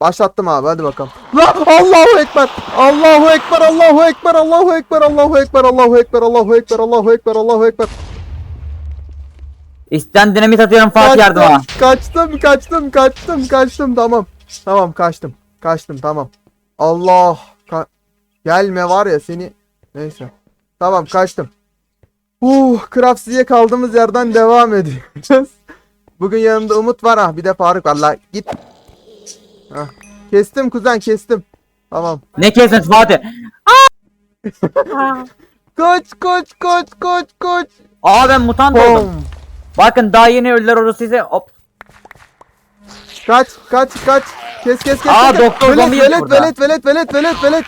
Başlattım abi hadi bakalım. La Allahu ekber. Allahu ekber. Allahu ekber. Allahu ekber. Allahu ekber. Allahu ekber. Allahu ekber. Allahu ekber. Allahu ekber. İsten dinamit atıyorum Fatih yardıma. Kaçtım, kaçtım, kaçtım, kaçtım. Tamam. Tamam kaçtım. Kaçtım tamam. Allah. Ka- Gelme var ya seni. Neyse. Tamam kaçtım. Uh, Craftsi'ye kaldığımız yerden devam ediyoruz. Bugün yanımda Umut var ha. Bir de Faruk var. La git. Hah. Kestim kuzen kestim. Tamam. Ne kesin Fatih? Koç koç koç koç koç. Aa ben mutant oldum. Bom. Bakın daha yeni öldüler orası size. Hop. Kaç kaç kaç. Kes kes kes. Aa, kes. doktor velet, zombi yok velet, burada. velet velet velet velet velet.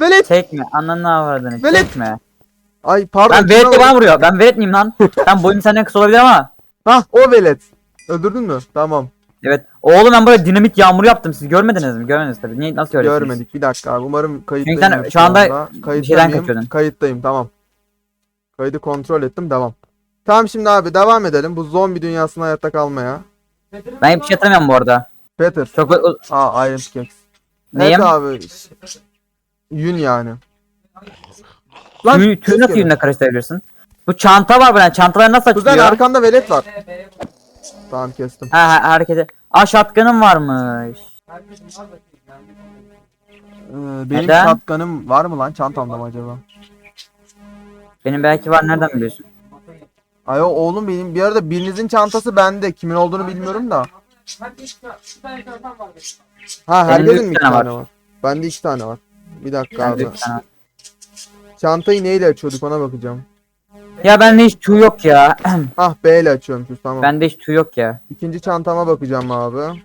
Velet. Çekme. Ananı avradını. Velet. Çekme. Ay pardon. Ben velet de bana vuruyor. Ben velet miyim lan? ben boyum senden kısa olabilir ama. Hah o velet. Öldürdün mü? Tamam. Evet. Oğlum ben böyle dinamit yağmuru yaptım. Siz görmediniz mi? Görmediniz tabii. Niye nasıl görüyorsunuz? Görmedik. Bir dakika abi. Umarım kayıttayım. Çünkü sen şu anda bir şeyden kaçıyordun. Kayıttayım tamam. Kaydı kontrol ettim devam. Tamam şimdi abi devam edelim. Bu zombi dünyasında hayatta kalmaya. Ben hiçbir şey hatırlamıyorum bu arada. Peter. Çok Aa Iron Kings. neyim? Evet abi. Yün yani. Lan Tüy, tüy nasıl yünle karıştırabilirsin? Bu çanta var böyle. Çantalar nasıl Kuzen açılıyor? arkanda velet var. Tamam kestim. Ha, ha hareketi. Aa shotgun'ım varmış. Ee, benim Neden? shotgun'ım var mı lan çantamda mı acaba? Benim belki var nereden biliyorsun? Ay o oğlum benim bir arada birinizin çantası bende. Kimin olduğunu bilmiyorum da. Ha herkesin mi iki tane var. var? Bende iki tane var. Bir dakika abi. Çantayı neyle açıyorduk ona bakacağım. Ya bende hiç tüy yok ya. Ah B ile açıyormuşuz tamam. bende hiç tüy yok ya. İkinci çantama bakacağım abi.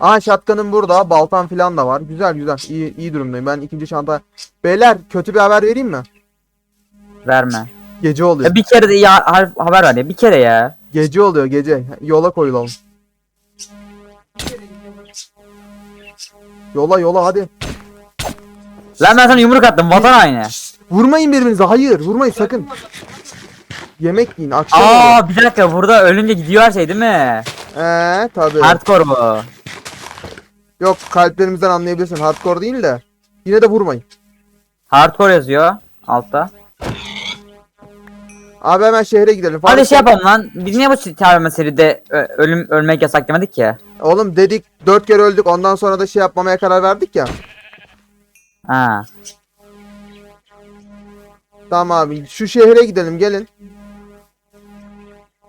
Aa shotgun'ım burada. Baltam falan da var. Güzel güzel. İyi, iyi durumdayım. Ben ikinci çanta... Beyler kötü bir haber vereyim mi? Verme. Gece oluyor. Ya bir kere de ya haber ver ya. Bir kere ya. Gece oluyor gece. Yola koyulalım. Yola yola hadi. Lan ben sana yumruk attım. Vatan aynı. Vurmayın birbirinize. Hayır vurmayın sakın. Yemek yiyin akşam. Aa bir dakika burada ölünce gidiyor her şey değil mi? Eee tabii. Hardcore bu. Yok kalplerimizden anlayabilirsin. Hardcore değil de. Yine de vurmayın. Hardcore yazıyor altta. Abi hemen şehre gidelim. Hadi şey yapalım lan. Biz niye bu çağırma seride ö- ölüm ölmek yasak demedik ki? Oğlum dedik dört kere öldük ondan sonra da şey yapmamaya karar verdik ya. Ha. Tamam abi şu şehre gidelim gelin.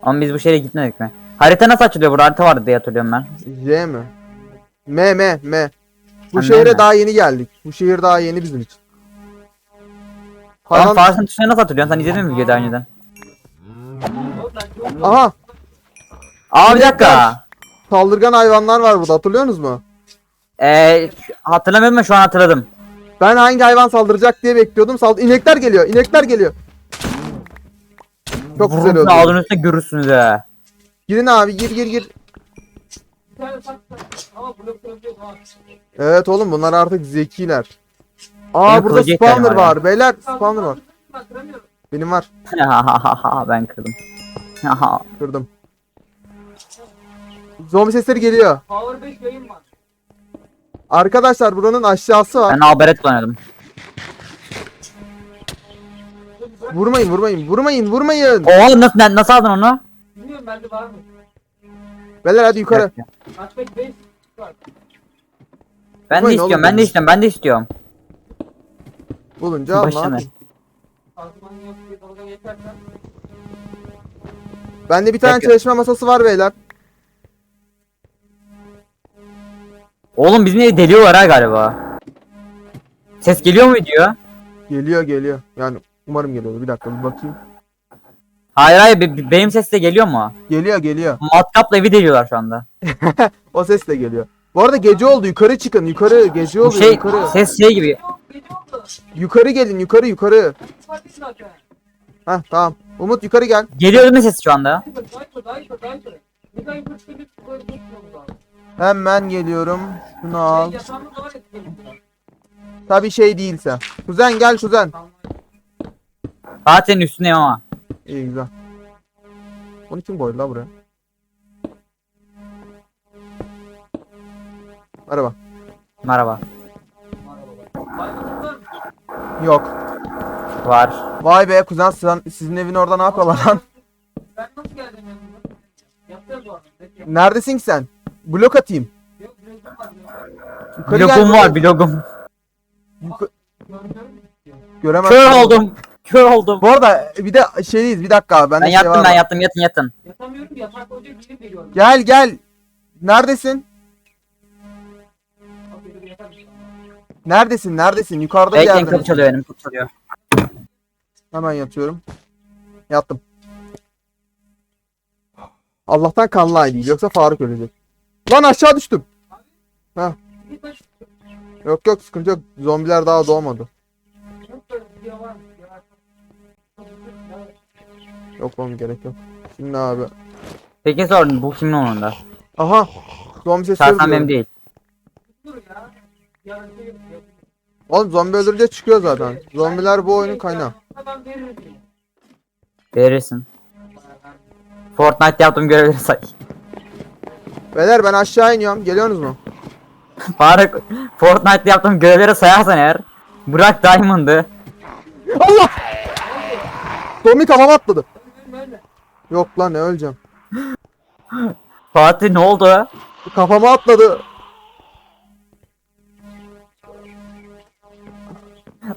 Ama biz bu şehre gitmedik mi? Harita nasıl açılıyor burada? Harita vardı diye hatırlıyorum ben. J mi? M M M. Bu Ha, şehre mi? daha yeni geldik. Bu şehir daha yeni bizim için. Oğlum Falan... Fars'ın tuşunu nasıl hatırlıyorsun? Sen izledin mi videoyu daha önceden? Aha Aa bir dakika. saldırgan hayvanlar var burada hatırlıyorsunuz mu? Eee hatırlamıyorum ama şu an hatırladım. Ben hangi hayvan saldıracak diye bekliyordum. Sald inekler geliyor. inekler geliyor. Çok güzel oldu. üstüne görürsünüz ha. Girin abi gir gir gir. Evet oğlum bunlar artık zekiler. Aa Benim burada kılıcı spawner var ya. var. Beyler spawner var. Benim var. ben kırdım. Kırdım. Zombi sesleri geliyor. Power 5 yayın var. Arkadaşlar buranın aşağısı var. ben alberet kullanıyordum. Vurmayın vurmayın vurmayın vurmayın. Oğlum nasıl na- nasıl aldın onu? Bilmiyorum bende var mı? Beyler hadi yukarı. Aspect 5 var. Ben de Vurmayın istiyorum, oğlum ben de istiyorum, ben de istiyorum. Bulunca al ne Başına. yapayım. Azman yok diye dalga geçersen. Bende bir tane Bekle. çalışma masası var beyler. Oğlum bizim evi deliyorlar ha galiba. Ses geliyor mu diyor? Geliyor geliyor. Yani umarım geliyor. Bir dakika bir bakayım. Hayır hayır be- be- benim ses de geliyor mu? Geliyor geliyor. Matkapla evi deliyorlar şu anda. O ses de geliyor. Bu arada gece oldu. Yukarı çıkın. Yukarı. Gece Bu oluyor. şey Yukarı. ses şey gibi. Yok gece oldu. Yukarı gelin. Yukarı yukarı. Heh tamam. Umut yukarı gel. Geliyor değil mi ses şu anda? Hemen geliyorum. Şunu al. Tabi şey değilse. Kuzen gel kuzen. Fatih'in üstündeyim ama. İyi güzel. Onu kim koydu la buraya? Merhaba. Merhaba. Yok. Var. Vay be kuzen sen, sizin evin orada ne yapıyorlar lan? Ben nasıl geldim yanına? Neredesin ki sen? Blok atayım. Yukarı gel Blogum var blogum. Yuka- ki. Göremezsin. Kör oldum. Kör oldum. Bu arada bir de şeydeyiz bir dakika bende Ben şey yattım var ben yattım yatın yatın. Yatamıyorum yatak koyacak birini veriyorum. Gel gel. Neredesin? Bir? Neredesin? Neredesin? Yukarıda bir Bekleyin yerde. kapı çalıyor benim kapı çalıyor. Hemen yatıyorum. Yattım. Allah'tan kanlı ay değil yoksa Faruk ölecek. Lan aşağı düştüm. Taş Yok yok sıkıntı yok. Zombiler daha doğmadı. yok oğlum gerek yok. Şimdi abi. Peki sordum bu kimin umurunda? Aha. Zombi Şahsen duyuyorum. benim değil. Oğlum zombi öldürünce çıkıyor zaten. Zombiler bu oyunun kaynağı. Verirsin. Fortnite yaptığım görevleri say. Beyler ben aşağı iniyorum. Geliyorsunuz mu? Faruk Fortnite'da yaptığım görevleri sayarsan eğer Bırak Diamond'ı Allah! Zombi kafama atladı. Yok lan ne öleceğim. Fatih ne oldu? Kafama atladı.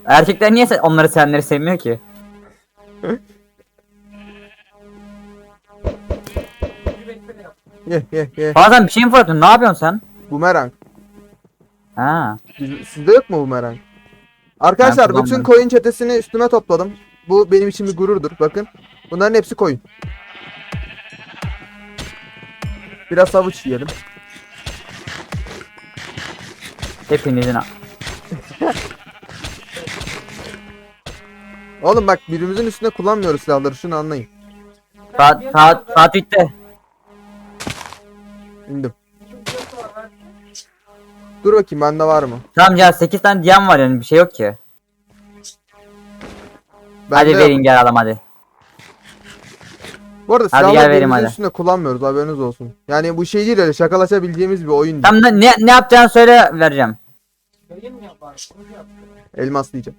Erkekler niye sen- onları senleri sevmiyor ki? Ye ye ye. Bazen bir şey mi fırlatıyorsun? Ne yapıyorsun sen? Bumerang. Ha. Siz- Sizde yok mu bumerang? Arkadaşlar Ben bütün kullanmıyorum. koyun çetesini üstüme topladım. Bu benim için bir gururdur. Bakın. Bunların hepsi koyun. Biraz havuç yiyelim. Hepinizin Oğlum bak birimizin üstüne kullanmıyoruz silahları şunu anlayın. Fa- Fa- Fatih'te İndim. Dur bakayım bende var mı? Tamam ya 8 tane diyen var yani bir şey yok ki. Bende hadi verin gel adam hadi. Bu arada Hadi gel silahları birimizin hadi. üstüne kullanmıyoruz haberiniz olsun. Yani bu şey değil öyle şakalaşabileceğimiz bir oyun değil. Tamam ne, ne, ne yapacağını söyle vereceğim. Elmas diyeceğim.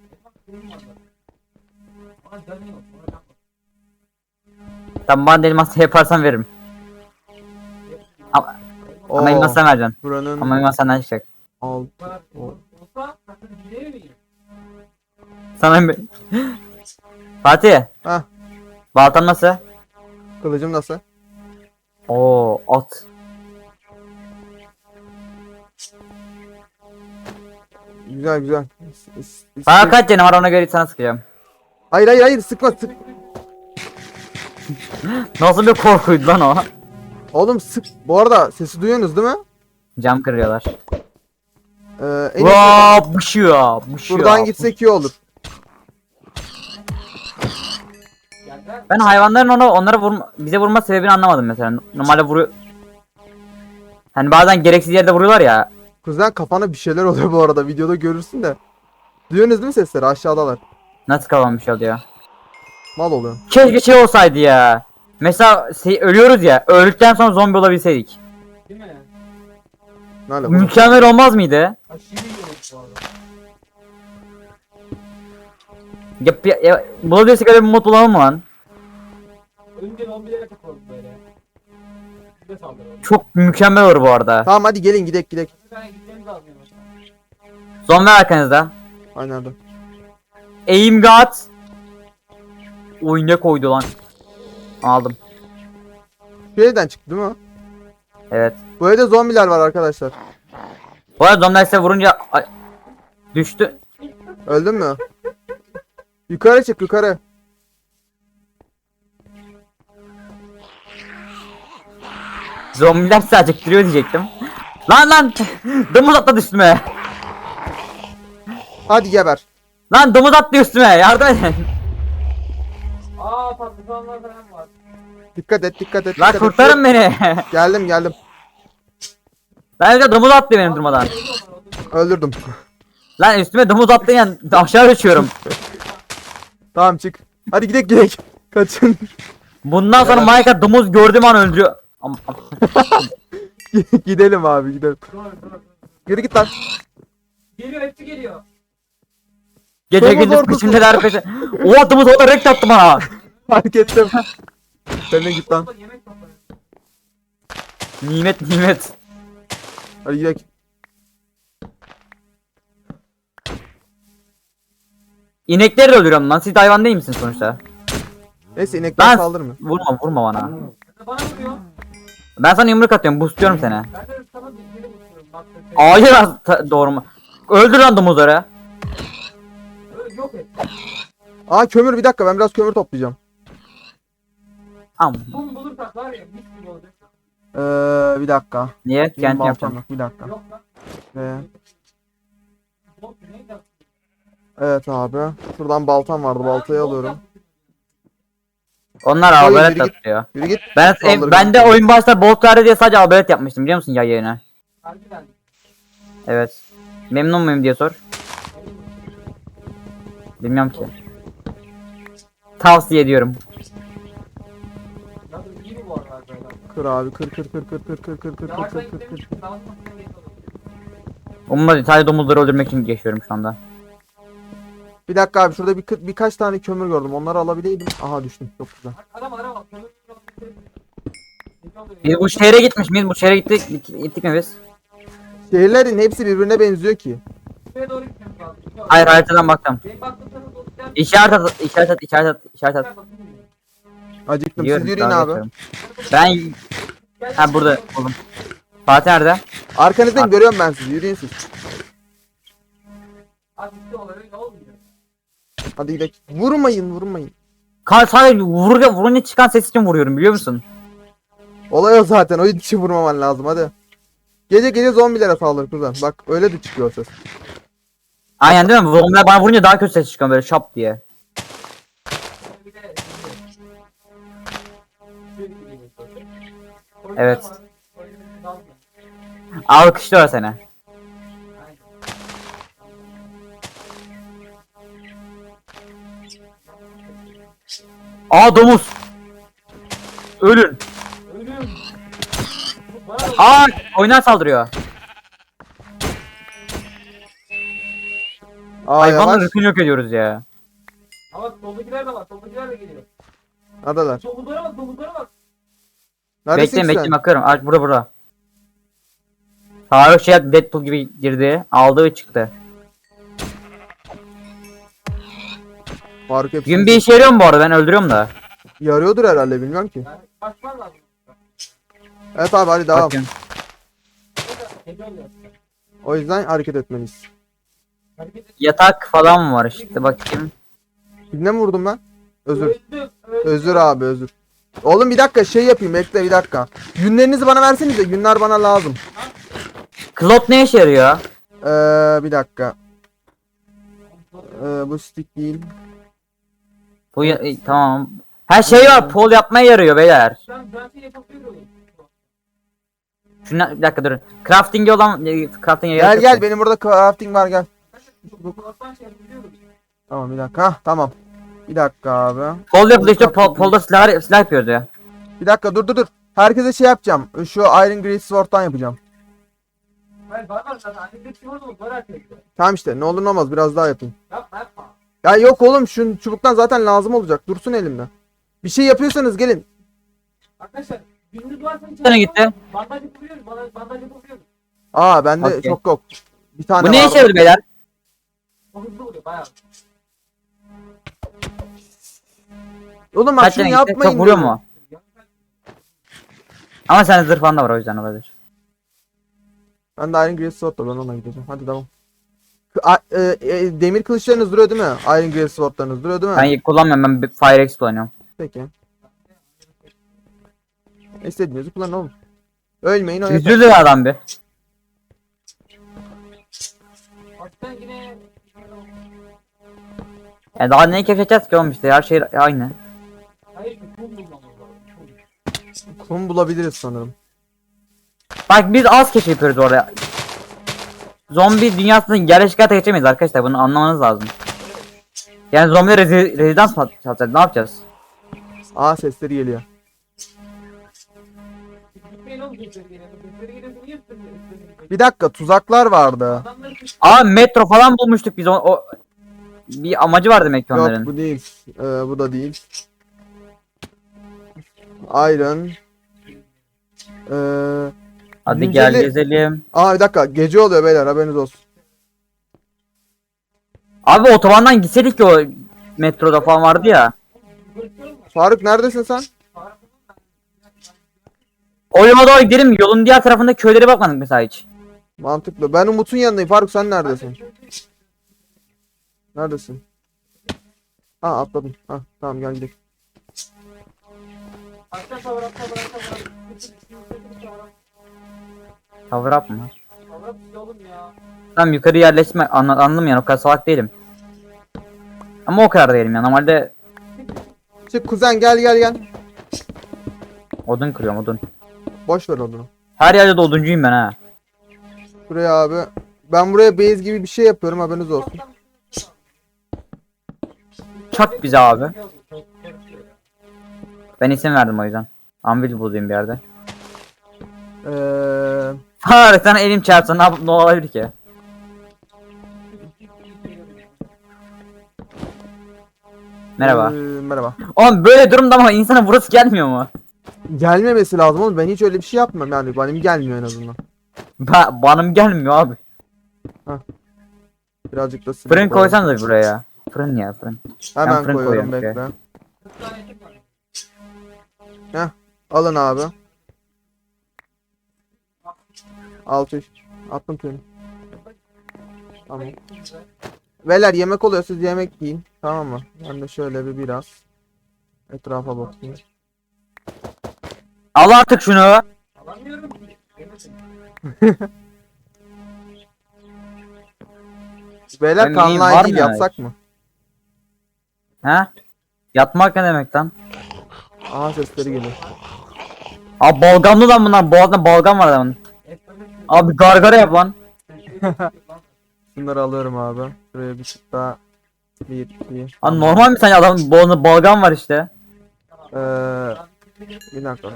Tamam bana da elması yaparsan veririm. Ama, ama Oo, sen vereceksin. Buranın Ama elmas senden çıkacak. alt. Sana bir... Fatih. Hah. Baltan nasıl? Kılıcım nasıl? Oo at. Güzel güzel. S- s- Bana kaç canım var ona göre sana sıkacağım. Hayır hayır hayır sıkma sık. Nasıl bir korkuydu lan o? Oğlum sık. Bu arada sesi duyuyorsunuz değil mi? Cam kırıyorlar. Ee, en iyisi Vaa buşuyor. Buşuyor. buradan gitsek iyi olur. Ben hayvanların ona onlara vurma, bize vurma sebebini anlamadım mesela. Normalde vuruyor. Hani bazen gereksiz yerde vuruyorlar ya. Kuzen kafana bir şeyler oluyor bu arada videoda görürsün de. Duyuyorsunuz değil mi sesleri aşağıdalar. Nasıl kafam bir şey oluyor. Mal oluyor. Keşke şey olsaydı ya. Mesela şey, ölüyoruz ya. Öldükten sonra zombi olabilseydik. Değil mi? Ne alaka? Mükemmel olmaz mıydı? Aşırı iyi olmuş bu arada. Ya, ya, ya bulabilirsek öyle bir mod bulalım mı lan? Önce zombilere kapalı böyle. Bir de saldıralım. Çok mükemmel olur bu arada. Tamam hadi gelin gidek gidek. Bir tane gitmemiz lazım yavaştan. Zombi arkanızda. Aynen öyle. Aim God. Oy ne koydu lan. Aldım. Şu evden çıktı değil mi? Evet. Bu evde zombiler var arkadaşlar. Bu arada zombiler size vurunca Ay, düştü. Öldün mü? yukarı çık yukarı. Zombiler sizi acıktırıyor diyecektim. Lan lan! Domuz atladı üstüme. Hadi geber. Lan domuz attı üstüme. Yardım edin. Aa patlıcanlar falan var. Dikkat et dikkat et. Lan dikkat et. kurtarın beni. Geldim geldim. Lan önce domuz attı benim durmadan. Öldürdüm. Lan üstüme domuz attı yani aşağı uçuyorum. tamam çık. Hadi gidek gidek. Kaçın. Bundan sonra Minecraft domuz gördüğüm an öldürüyor. Gidelim abi gidelim. Yürü git lan. Geliyor hepsi geliyor. Gece Domuz gündüz ordusu. peşimdeler peşe. O adımız o da renk attı bana. Fark ettim. Sen de git lan. Nimet nimet. Hadi gidelim. İnekleri de öldürüyorum lan. Siz de hayvan değil misiniz sonuçta? Neyse inekler Lan saldırmıyor. vurma vurma bana. Bana vuruyor. Ben sana yumruk atıyorum. Boostluyorum seni. Ben de sana vuruyorum. Bak. Hayır lan, ta- doğru mu? Öldür lan domuzları. Yok et. Aa kömür bir dakika ben biraz kömür toplayacağım. Am. Kum bulursak var ya mis gibi olacak. Ee, bir dakika. Niye? Benim Kent baltam yapacağım. yok, Bir dakika. Yok lan. Ee, Bok neydi? evet abi. Şuradan baltam vardı. Baltayı alıyorum. Onlar Hayır, albalet yürü git. atıyor. Yürü git. Ben Saldırı ben de oyun başta bolt verdi diye sadece albalet yapmıştım biliyor musun yay yayına? Harbiden. Evet. Memnun muyum diye sor. Bilmiyorum ki. Tavsiye ediyorum. Kır abi. Kır kır kır kır kır kır kır kır kır kır kır kır. değil. Sadece domuzları öldürmek için yaşıyorum şu anda. Bir dakika abi şurada bir, birkaç tane kömür gördüm. Onları alabileydim. Aha düştüm. Çok güzel. Arama. Oluyor? Biz bu şehre gitmiş miyiz? Bu şehre gittik, gittik, mi biz? Şehirlerin hepsi birbirine benziyor ki. Hayır haritadan baktım. İşaret at, işaret at, işaret at, işaret at. Acıktım. Siz yürüyün abi. Ben ha burada buldum. Fatih nerede? Arkanızdan görüyorum ben sizi. Yürüyün siz. Hadi gidelim. Vurmayın vurmayın. Ka sadece vur, vurunca çıkan ses için vuruyorum biliyor musun? Olay o zaten. O için vurmaman lazım hadi. Gece gece zombilere saldır kuzen. Bak öyle de çıkıyor ses. Aynen değil mi? Zombiler bana vurunca daha kötü ses çıkıyor böyle şap diye. Evet. Alkışlıyor seni. Aa domuz. Ölün. Ölüm. Aa oyundan saldırıyor. Aa Hayvanla yavaş. yok ediyoruz ya. Ama soldakiler de var. Soldakiler de geliyor. Adalar. Domuzlara bak, domuzlara bak. Neredesin sen? bekleyin bakıyorum. Aç burada burada. Tarık şey Deadpool gibi girdi. Aldı çıktı. Faruk hepsi. Gün bir işe yarıyor mu bu arada? Ben öldürüyorum da. Yarıyordur herhalde bilmiyorum ki. Evet abi hadi devam. Bakın. O yüzden hareket etmeliyiz. Yatak falan var işte bakayım. Birine mi vurdum ben? Özür. Özür abi özür. Oğlum bir dakika şey yapayım bekle bir dakika. Yünlerinizi bana versenize yünler bana lazım. Klot ne işe yarıyor? Ee, bir dakika. Ee, bu stick değil. Bu ya- e, tamam. Her şey var. Pol yapmaya yarıyor beyler. Şuna bir dakika durun. Crafting'i olan e, crafting'e Gel gel benim burada crafting var gel. Tamam bir dakika. Hah, tamam. Bir dakika abi. Pol yapılıyor işte pol, polda silah, silah yapıyoruz ya. Bir dakika dur dur dur. Herkese şey yapacağım. Şu Iron Grease Sword'dan yapacağım. Bir. Tamam işte ne olur ne olmaz biraz daha yapayım. Ya yok oğlum şu çubuktan zaten lazım olacak. Dursun elimde. Bir şey yapıyorsanız gelin. Arkadaşlar gününüz varsa Sana gitti. Bandaj yapabiliyoruz. Bandaj, bandaj yapabiliyoruz. Aa bende Okey. çok yok. Bir tane Bu ne işe yarıyor beyler? O hızlı oluyor bayağı. Oğlum bak Kaç şunu tane gitti? yapmayın. Çok vuruyor diyorum. mu? Ama sen zırh falan da var o yüzden olabilir. Ben de Iron Grease Sword'la ben ona gideceğim. Hadi. K- a- e, e, demir kılıçlarınız duruyor değil mi? Iron Grease Sword'larınız duruyor değil mi? Ben kullanmıyorum ben bir Fire X kullanıyorum. Peki. İstediğinizi kullanın oğlum. Ölmeyin o yeter. Üzüldü adam bir. Hatta yine Yani daha neyi keşfedeceğiz ki oğlum işte her şey aynı. Hayır bir kum bulmamız lazım. Kum. Kum bulabiliriz sanırım. Bak biz az keşif yapıyoruz orada. Zombi dünyasında yerleşik hayata geçemeyiz arkadaşlar bunu anlamanız lazım. Yani zombiler rezi rezidans mı atacağız ne yapacağız? Aa sesleri geliyor. Bir dakika tuzaklar vardı. Aa metro falan bulmuştuk biz o, o bir amacı var demek ki onların. Yok bu değil. Ee, bu da değil. Iron. Ee, Hadi gel Günceli- gezelim. aa bir dakika gece oluyor beyler haberiniz olsun. Abi otobandan gitseydik ki o metroda falan vardı ya. Faruk neredesin sen? O yola doğru gidelim yolun diğer tarafında köylere bakmadık mesela hiç. Mantıklı. Ben Umut'un yanındayım. Faruk sen neredesin? Neredesin? Ha atladım. Ha tamam gel gidelim. Kavram Cover up mı? oğlum ya. Tamam yukarı yerleşme anla, anladım yani o kadar salak değilim. Ama o kadar değilim ya normalde Çık kuzen gel gel gel. odun kırıyorum odun. Boş ver onu. Her yerde de oduncuyum ben ha. Buraya abi. Ben buraya base gibi bir şey yapıyorum haberiniz olsun. Çak bize abi. Ben isim verdim o yüzden. Anvil bulayım bir yerde. Eee Har sen elim çarpsa ne, yap- ne olabilir ki? Merhaba. eee, merhaba. Oğlum böyle durumda ama insana burası gelmiyor mu? Gelmemesi lazım oğlum. Ben hiç öyle bir şey yapmam yani. Benim gelmiyor en azından. Ba banım gelmiyor abi. Birazcık da sinir Fırın koyalım. koysan da buraya. Fırın ya fırın. Hemen Ben fırın koyuyorum koyuyorum, bekle. Heh. Alın abi. Altı üç. Attım seni. Tamam. Beyler yemek oluyor siz yemek yiyin. Tamam mı? Ben de şöyle bir biraz etrafa bakayım. Al artık şunu. Alamıyorum. Beyler Ben kanlı neyim, var değil mı? yapsak mı? He? Yatmak ne demek lan? Aha sesleri geliyor. Abi balgamlı lan bunlar. Boğazında balgam var adamın. Abi gargara yap lan. Şunları alıyorum abi. Şuraya bir çık daha. Bir, iki. Abi normal mi sence adamın boğazında balgam var işte. Ee, bir dakika.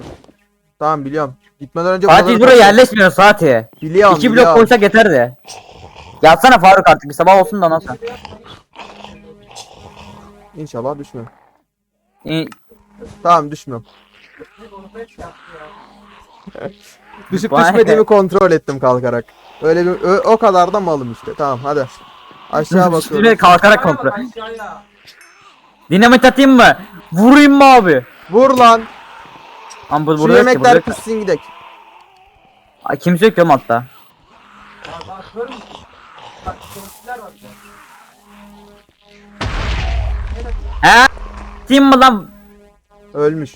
Tamam biliyorum. Gitmeden önce Fatih buraya yerleşmiyor Fatih. Biliyorum İki blok biliyorum. koysak yeterdi. Yatsana Faruk artık bir sabah olsun da nasıl? İnşallah düşmüyor. İyi, Tamam düşmüyorum. Düşüp Vay. düşmediğimi kontrol ettim kalkarak. Öyle bir ö- o kadar da malım işte. Tamam hadi. Aşağı Üstüne bakıyorum. kalkarak kontrol. Dinamit atayım mı? Vurayım mı abi? Vur lan. Ama bu Şu burada yok ki, burada yemekler yok ki. pişsin gidek. Ay, Kimse yok diyorum hatta. He? Atayım mı lan? Ölmüş.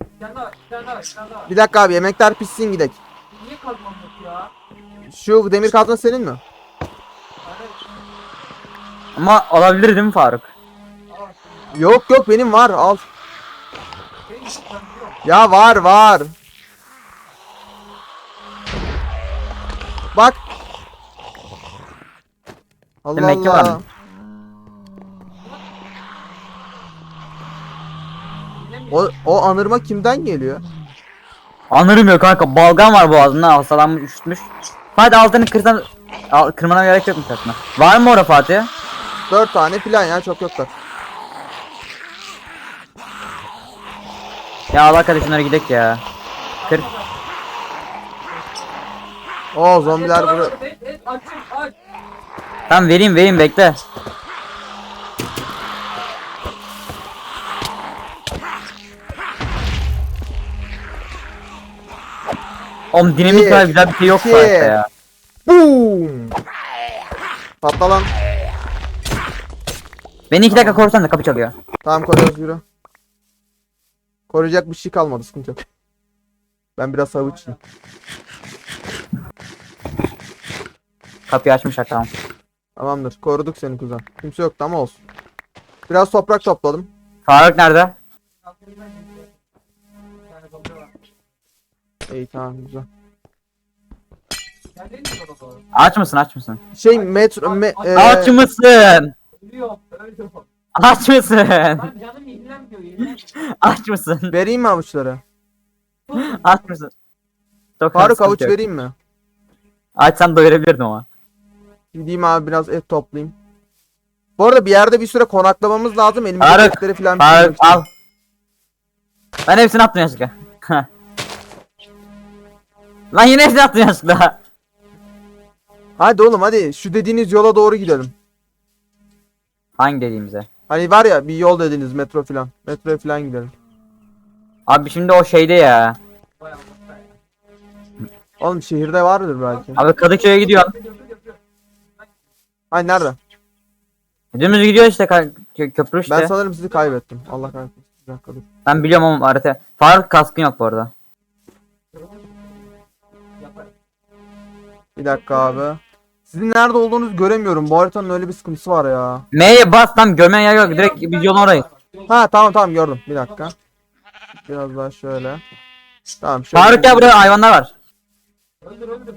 Bir tane daha var. Bir dakika abi yemekler pişsin gidek. Niye kazmam yok ya? Şu demir kazma senin mi? Ama alabilir değil mi Faruk? Yok yok benim var al. Ya var var. Bak. Allah Demek ki Allah. O, o anırma kimden geliyor? Anırım yok kanka. Balgam var boğazında hastalanmış üşütmüş. Hadi altını kırsan Al, kırmana gerek yok mu saçma? Var mı orada Fatih? Dört tane plan ya çok yoklar. Ya Allah hadi şunlara gidek ya. Kır. Oo zombiler buraya. Tamam vereyim vereyim bekle. Oğlum dinamit kadar güzel bir şey yok iki. hayatta ya. Boom. Patla lan. Beni iki dakika korusan da kapı çalıyor. Tamam koruyoruz yürü. Koruyacak bir şey kalmadı sıkıntı yok. Ben biraz havuçluyum. Kapıyı açmışlar tamam. Tamamdır koruduk seni kuzen. Kimse yoktu ama olsun. Biraz toprak topladım. Faruk nerede? İyi tamam güzel. Aç mısın aç mısın? Şey metro me, e, Aç mısın? Aç mısın? Lan canım yenilenmiyor, yenilenmiyor. Aç mısın? vereyim mi havuçları? Aç mısın? Çok Faruk havuç yok. vereyim mi? Açsam doyurabilirdim ama. Gideyim abi biraz et toplayayım. Bu arada bir yerde bir süre konaklamamız lazım. Elimizde Faruk, etleri falan Faruk için. al. Ben hepsini attım yanlışlıkla. Lan yine hepsini attım yanlışlıkla. Hadi oğlum hadi şu dediğiniz yola doğru gidelim. Hangi dediğimize? Hani var ya bir yol dediniz metro falan. Metroya falan gidelim. Abi şimdi o şeyde ya. Oğlum şehirde vardır belki. Abi Kadıköy'e yapıyor. Ay nerede? Dümdüz gidiyor işte kö- köprü işte. Ben Ben, sanırım sizi kaybettim. Allah kahretsin. Dur. biliyorum ama harita. Faruk kaskın yok bu arada. Bir dakika abi. Sizin nerede olduğunuzu göremiyorum. Bu haritanın öyle bir sıkıntısı var ya. M'ye bas tam görmen yer yok. Direkt biz yolun orayı. Ha tamam tamam gördüm. Bir dakika. Biraz daha şöyle. Tamam şöyle. Faruk ya buraya hayvanlar var. Öldür öldür.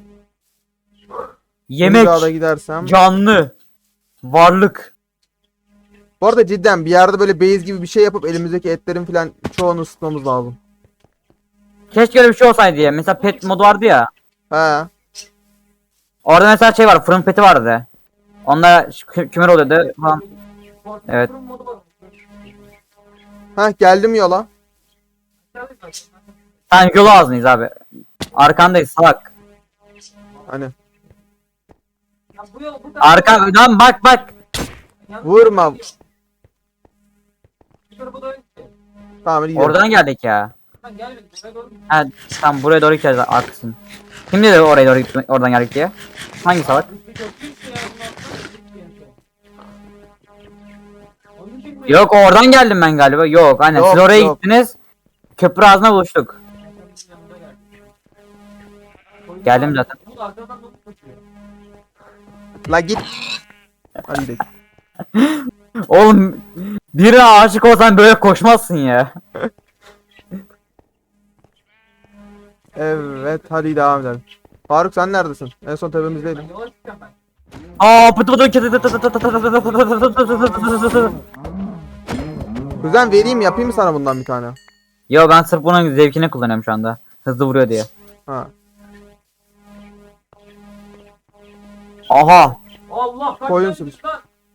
Yemek, gidersem. canlı, varlık. Bu arada cidden bir yerde böyle base gibi bir şey yapıp elimizdeki etlerin falan çoğunu ısıtmamız lazım. Keşke öyle bir şey olsaydı ya. Mesela pet modu vardı ya. He. Orada mesela şey var, fırın peti vardı. Onda kü- kümer oluyordu falan. Evet. Ha geldim yola. Sen yolu ağzındayız abi. Arkandayız salak. Hani Ya bu yol burada. Arka, lan bak bak. Vurma. Tamam. Oradan geldik ya. Ha tam buraya doğru gideceğiz arkasın. Kim dedi oraya doğru gitme- oradan geldik diye? Hangi salak? Yok oradan geldim ben galiba. Yok aynen Yok, siz oraya yok. gittiniz. Köprü ağzına buluştuk. Geldim zaten. La git. Hadi gidelim. Oğlum birine aşık olsan böyle koşmazsın ya. Evet hadi devam edelim. Faruk sen neredesin? En son tepemizdeydin. Aa pıtı pıtı kıtı tı tı tı tı tı tı tı tı tı tı tı tı. Kuzen vereyim yapayım mı sana bundan bir tane? Yo ben sırf bunun zevkini kullanıyorum şu anda. Hızlı vuruyor diye. Ha. Aha. Allah kaç Koyun sürüsü.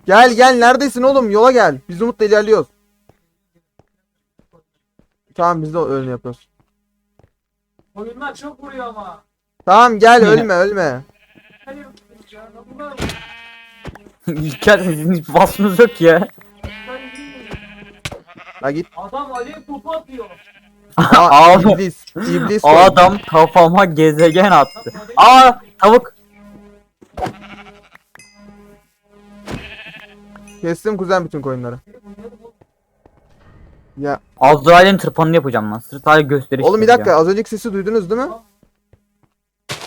Gel gel neredesin oğlum yola gel. Biz Umut'la ilerliyoruz. Tamam biz de öyle yapıyoruz. Koyunlar çok vuruyor ama. Tamam gel ölme ölme. Her yıl ya. Bunlar İlker sizin hiç vasfınız yok ya. La git. Adam alev topu atıyor. Aa, Abi. iblis. İblis. koy. Adam kafama gezegen attı. Aa tavuk. Kestim kuzen bütün koyunları. Ya Azrail'in tırpanını yapacağım lan. Sadece gösteriş oğlum bir yapacağım. dakika az önceki sesi duydunuz değil mi?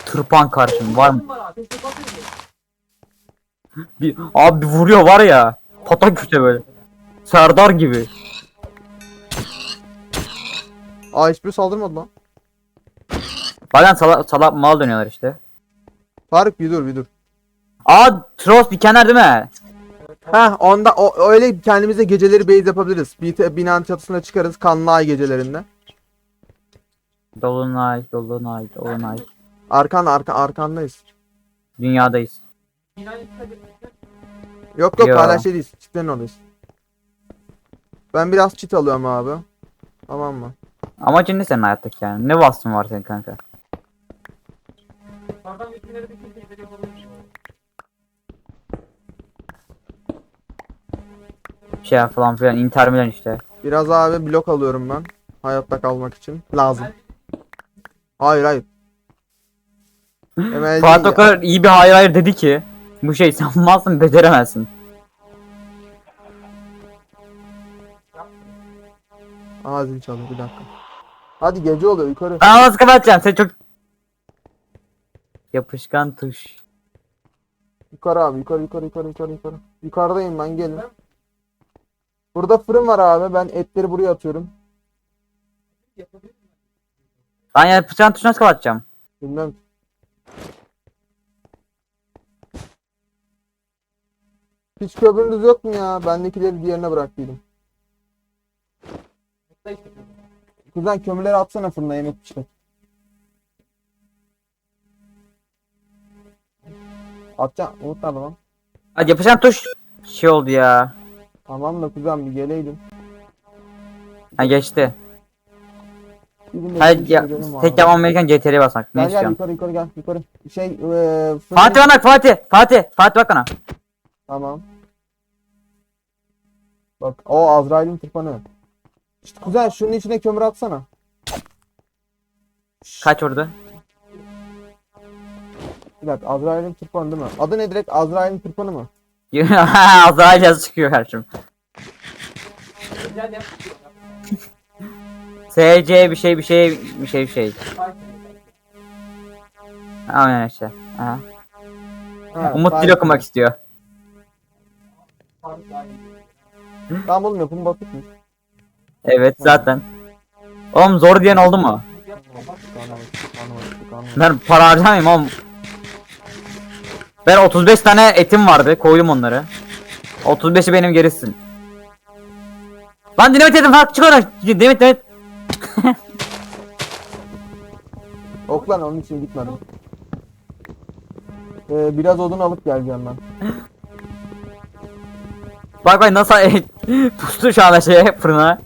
Tırpan karşım var mı? Bir, abi vuruyor var ya. Patak küte böyle. Serdar gibi. Aa hiçbir saldırmadı lan. Bazen salak salak mal dönüyorlar işte. Faruk bir dur bir dur. Aa Tross dikenler değil mi? Heh onda o, öyle kendimize geceleri base yapabiliriz. Bir binanın çatısına çıkarız kanlı ay gecelerinde. Dolunay, dolunay, dolunay. Arkan arka arkandayız. Dünyadayız. Yok yok Ya. hala şeydeyiz. Çitlerin oradayız. Ben biraz çit alıyorum abi. Tamam mı? Amacın ne senin hayattaki yani? Ne vasfın var senin kanka? Yukarıdan Şey falan filan Inter Milan işte. Biraz abi blok alıyorum ben. Hayatta kalmak için. Lazım. Hayır hayır. Emel Fuat o kadar iyi bir hayır hayır dedi ki bu şey sen malsın beceremezsin. Aa zil çalıyor bir dakika. Hadi gece oluyor yukarı. Ben nasıl kapatacağım sen çok yapışkan tuş. Yukarı abi yukarı yukarı yukarı yukarı yukarı. Yukarıdayım ben gelin. Burada fırın var abi. Ben etleri buraya atıyorum. Ben ya bıçağın tuşuna nasıl kapatacağım? Bilmem. Hiç köprünüz yok mu ya? Bendekileri diğerine bıraktıydım. Kuzen kömürleri atsana fırına yemek pişmek. Atacağım. Unutma lan. Hadi yapışan tuş şey oldu ya. Tamam da kuzen bir geleydin. Ha geçti. De Hadi ya, tek yapmam gereken CTR'ye basmak. Ne Gel gel istiyorsun? yukarı yukarı gel yukarı. Şey eee fırın- Fatih bana bak, Fatih. Fatih. Fatih bak bana. Tamam. Bak o Azrail'in tırpanı. İşte kuzen şunun içine kömür atsana. Kaç vurdu? Bir dakika Azrail'in tırpanı değil mi? Adı ne direkt Azrail'in tırpanı mı? Azrail yazı çıkıyor karşım. SC bir şey bir şey bir şey bir şey. Aynen işte. Aha. Ha, Umut dil okumak istiyor. Tamam oğlum yapım basitmiş. Evet zaten. Oğlum zor diyen oldu mu? Ben para harcamayayım oğlum. Ben 35 tane etim vardı. Koydum onları. 35'i benim gerisin. Lan dinamit yedim falan çık oradan. Dinamit dinamit. Lan onun için gitmedim. Ee, biraz odun alıp geleceğim ben. Bak bak nasıl. Pustu şu anda şeye fırına.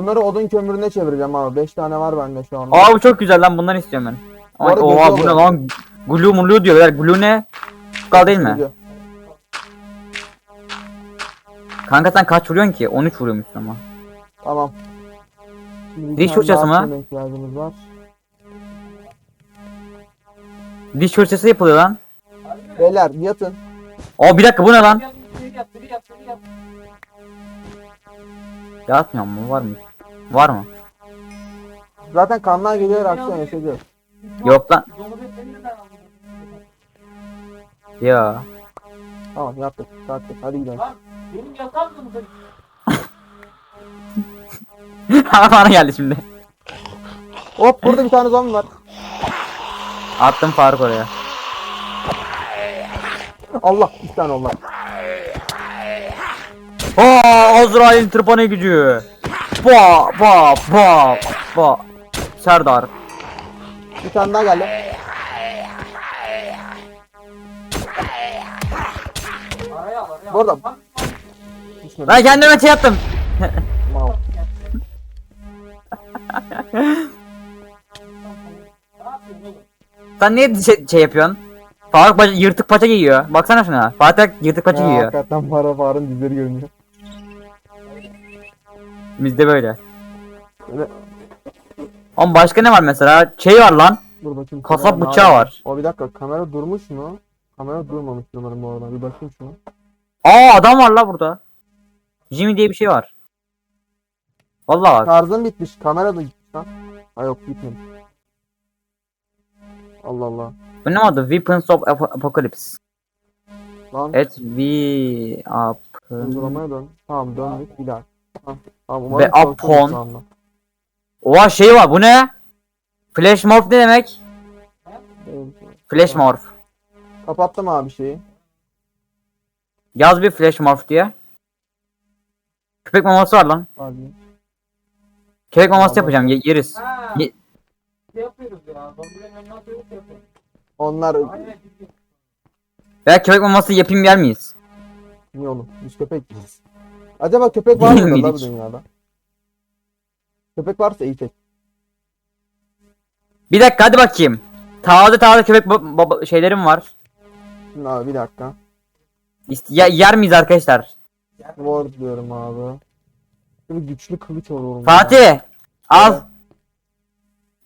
Bunları odun kömürüne çevireceğim abi. 5 tane var bende şu anda. Aa bu çok güzel lan bundan istiyorum ben. Ay, arada oha bu ne gözü lan? Glu mulu diyor. Beyler, Glu ne? Kal değil mi? Güzel. Kanka sen kaç vuruyorsun ki? 13 vuruyormuşsun ama. Tamam. Şimdi bir Diş tane fırçası daha mı? şuna ihtiyacımız var. Diş fırçası yapılıyor lan. Beyler yatın. Aa bir dakika bu ne lan? Yatmıyor mu? Var mı? Var mı? Zaten kanlar geliyor aksiyon yaşayacağız. Yok lan. Ya. Tamam yaptık. Yaptık. Hadi gidelim. Lan benim yatağım domuz Bana geldi şimdi. Hop burada bir tane zombi var. Attım Faruk oraya. Allah bir tane Allah. Aa Azrail'in tırpanı gücü. Ba ba ba ba. Serdar. Bir tane daha geldi. Araya al, araya al. Bu arada- Bak, Düşmedi. Ben kendime şey yaptım. Sen niye şey, şey yapıyorsun? Faruk paça, yırtık paça giyiyor. Baksana şuna. Fatih yırtık paça Ya, giyiyor. hakikaten para farın dizleri görünüyor. Bizde böyle. Böyle, Ama başka ne var mesela? Şey var lan. dur bakayım. Kasap kamera bıçağı nerede? var. O bir dakika kamera durmuş mu? Kamera durmamış umarım bu arada. Bir bakayım şuna. Aa adam var la burada. Jimmy diye bir şey var. Vallahi bak. Tarzın bitmiş. Kamera da gitmiş lan. Ha yok gitmemiş. Allah Allah. Bu ne adı? Weapons of Ap- Apocalypse. Lan Evet, we up. uygulamaya dön. Tamam döndük bir daha. Tamam, Ve anda. Oha şey var bu ne? Flash morph ne demek? Flash morph. Kapattım abi şeyi. Yaz bir flash morph diye. Köpek maması var lan. Abi. Köpek maması yapacağım ye- yeriz. Ha, Ye- şey yapıyoruz ya. Zombilerin önüne atıyoruz, şey yapıyoruz. Onlar Aynen, gidiyor. Veya köpek maması yapayım yer miyiz? niye oğlum? Biz köpek yiyiz. Acaba köpek var mı la bu dünyada? Köpek varsa iyi tek. Bir dakika hadi bakayım. Taze taze köpek ba- şeylerim var. Şimdi abi bir dakika. İst- ye- yer miyiz arkadaşlar? Ward diyorum abi. Şöyle güçlü kılıç alıyorum. Fatih al.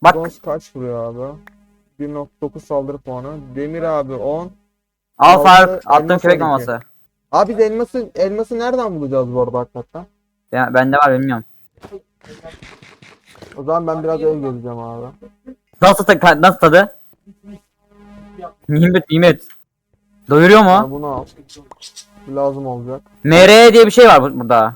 Bak Bronz kaç vuruyor abi? 1.9 saldırı puanı. Demir abi 10. al Altı, Faruk attım elmas köpek 12. maması. Abi biz elması, elması nereden bulacağız bu arada hakikaten? Ya, bende var bilmiyorum. O zaman ben biraz ev gezeceğim abi. Nasıl, ta- nasıl tadı? Nimet nimet. Doyuruyor mu? Ya bunu al. Bu lazım olacak. MR diye bir şey var bu- burada.